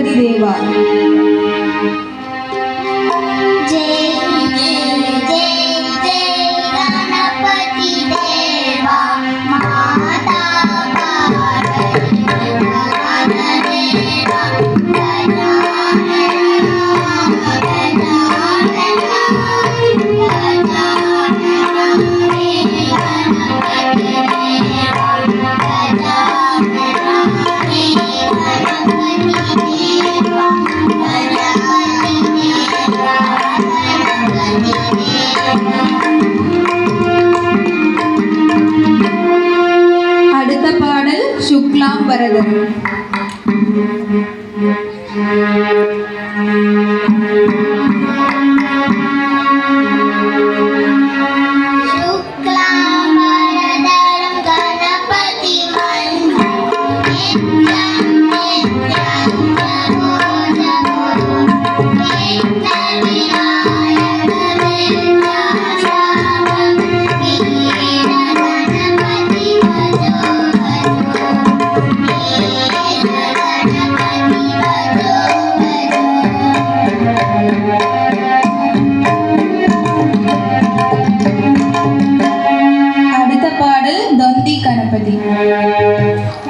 阿弥陀佛。Thank you. Música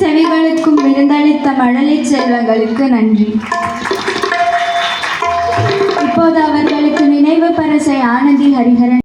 செவிகளுக்கும் விருந்தளித்த மழலை செல்வங்களுக்கு நன்றி. இப்போது அவர்களுக்கு நினைவு பரிசை ஆனந்தி ஹரிஹரன்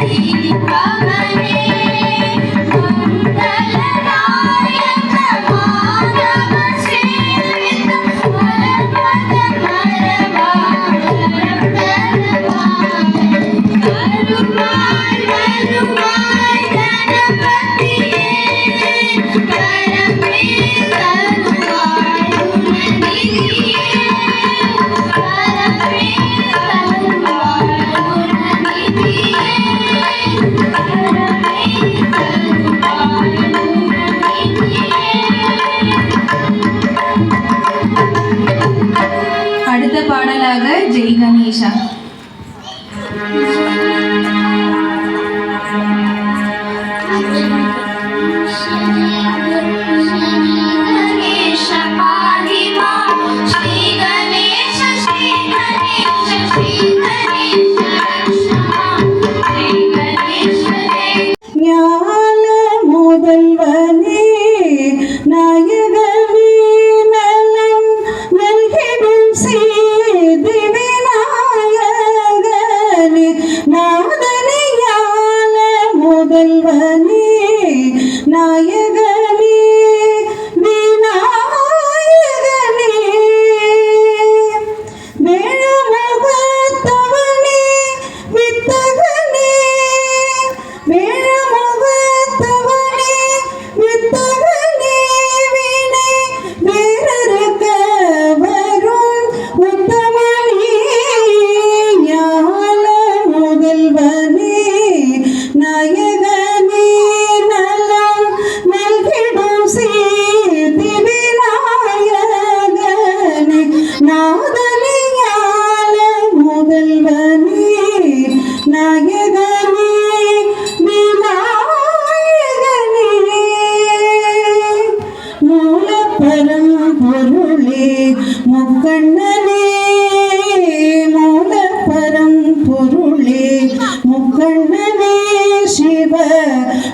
México.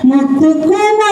Nagkukuha